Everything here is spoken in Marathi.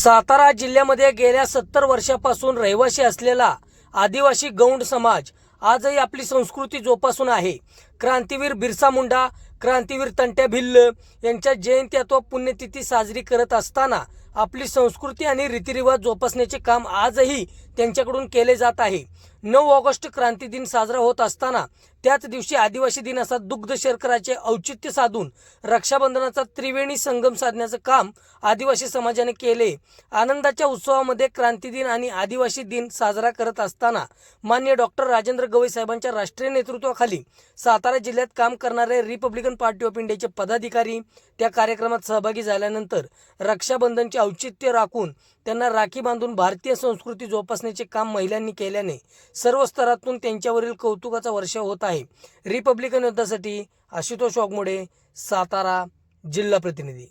सातारा जिल्ह्यामध्ये गेल्या सत्तर वर्षापासून रहिवासी असलेला आदिवासी गौंड समाज आजही आपली संस्कृती जोपासून आहे. क्रांतीवीर बिरसा मुंडा क्रांतीवीर तंट्या भिल्ल यांच्या जयंती अथवा पुण्यतिथी साजरी करत असताना आपली संस्कृती आणि रीतिरिवाज जोपासण्याचे काम आजही त्यांच्याकडून केले जात आहे. नऊ ऑगस्ट क्रांती दिन साजरा होत असताना त्याच दिवशी आदिवासी दिन असा दुग्ध शर्कराचे औचित्य साधून रक्षाबंधनाचा त्रिवेणी संगम साधण्याचं काम आदिवासी समाजाने केले. आनंदाच्या उत्सवामध्ये क्रांती दिन आणि आदिवासी दिन साजरा करत असताना मान्य डॉक्टर राजेंद्र गवई साहेबांच्या राष्ट्रीय नेतृत्वाखाली सातारा जिल्ह्यात काम करणारे रिपब्लिकन पार्टी ऑफ इंडियाचे पदाधिकारी त्या कार्यक्रमात सहभागी झाल्यानंतर रक्षाबंधनचे औचित्य राखून त्यांना राखी बांधून भारतीय संस्कृती जोपासण्याचे काम महिलांनी केल्याने सर्व स्तरातून त्यांच्यावरील कौतुकाचा वर्षाव होत आहे. रिपब्लिकन युद्धासाठी आशुतोष वाघमोडे सातारा जिल्हा प्रतिनिधी.